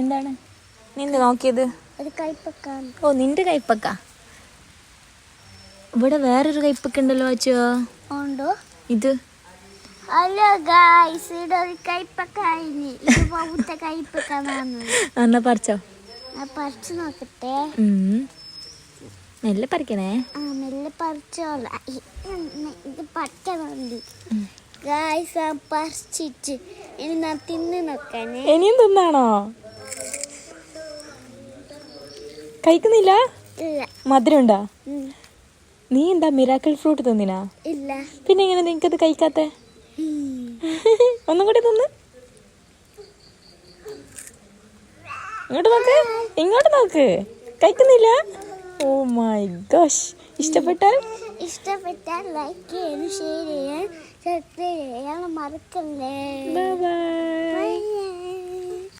എന്താണ്? നിന്റെ നോക്കിയത്. ഓ നിന്റെ കൈപ്പക്ക? ഇവിടെ വേറൊരു കൈപ്പക്ക ഉണ്ടല്ലോ അച്ഛോ. ഉണ്ടോ? ഇത്. ഹലോ ഗായ്സ് ഇവിടെ ഒരു കൈപ്പക്കായിന്. ഇത് കൈപ്പക്ക എന്നാ പറിച്ചോ. പറിച്ചു നോക്കട്ടെ. മെല്ലെ പറിക്കണേ. ആ മെല്ലെ പറിച്ചോളാം. ഇത് പറിക്കണുണ്ട് ഗായ്സ് പറിച്ചിട്ട് ഇനി ഞാൻ തിന്ന് നോക്കാനേ. ഇനിയും തിന്നാണോ? കഴിക്കുന്നില്ല? ഇല്ല. മധുരം ഉണ്ടാ നീ എന്താ മിറാക്കിൾ ഫ്രൂട്ട് തിന്നിനാ? ഇല്ല. പിന്നെ എങ്ങനെ നിനക്കത് കഴിക്കാത്തെ. ഒന്നും കൂടി തിന്ന്. ഇങ്ങോട്ട് നോക്ക്. ഇങ്ങോട്ട് നോക്ക്. കഴിക്കുന്നില്ല? ഓ മൈ ഗോഷ് ഇഷ്ടപ്പെട്ടാൽ? ഇഷ്ടപ്പെട്ടാൽ ലൈക്ക് ചെയ്യാനും ഷെയർ ചെയ്യാൻ സബ്സ്ക്രൈബ് ചെയ്യാൻ മറക്കല്ലേ. ബൈ.